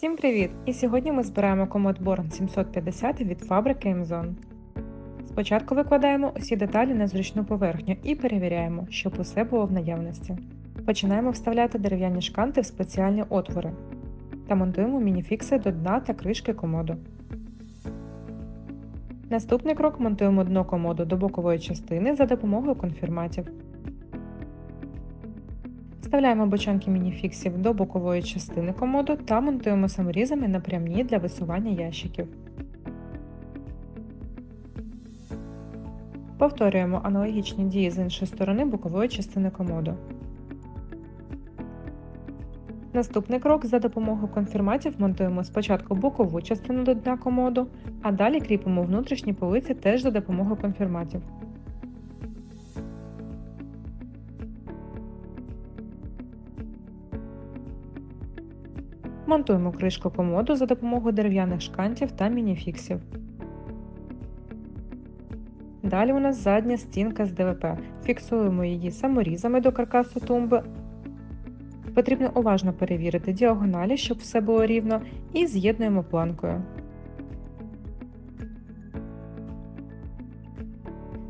Всім привіт! І сьогодні ми збираємо комод Born 750 від фабрики Amazon. Спочатку викладаємо усі деталі на зручну поверхню і перевіряємо, щоб усе було в наявності. Починаємо вставляти дерев'яні шканти в спеціальні отвори та монтуємо мініфікси до дна та кришки комоду. Наступний крок монтуємо дно комоду до бокової частини за допомогою конфірматів. Вставляємо бочонки мініфіксів до бокової частини комоду та монтуємо саморізами напрямні для висування ящиків. Повторюємо аналогічні дії з іншої сторони бокової частини комоду. Наступний крок за допомогою конфірматів монтуємо спочатку бокову частину до дна комоду, а далі кріпимо внутрішні полиці теж за допомогою конфірматів. Монтуємо кришку комоду за допомогою дерев'яних шкантів та мініфіксів. Далі у нас задня стінка з ДВП. Фіксуємо її саморізами до каркасу тумби. Потрібно уважно перевірити діагоналі, щоб все було рівно, і з'єднуємо планкою.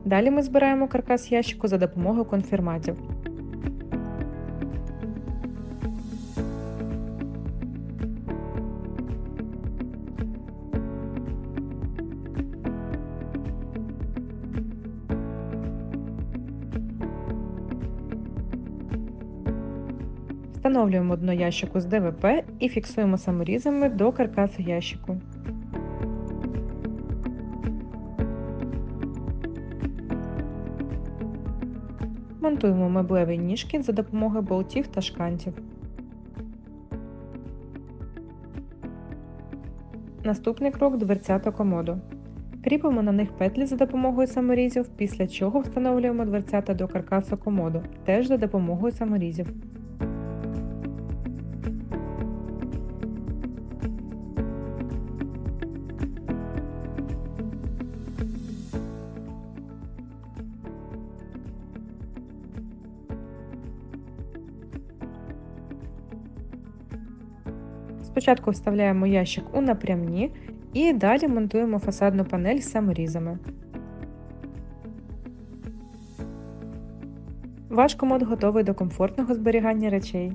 Далі ми збираємо каркас ящику за допомогою конфірматів. Встановлюємо дно ящику з ДВП і фіксуємо саморізами до каркасу ящику. Монтуємо меблевий ніжки за допомогою болтів та шкантів. Наступний крок дверцята комоду. Кріпимо на них петлі за допомогою саморізів, після чого встановлюємо дверцята до каркасу комоду, теж за допомогою саморізів. Спочатку вставляємо ящик у напрямні і далі монтуємо фасадну панель саморізами. Ваш комод готовий до комфортного зберігання речей.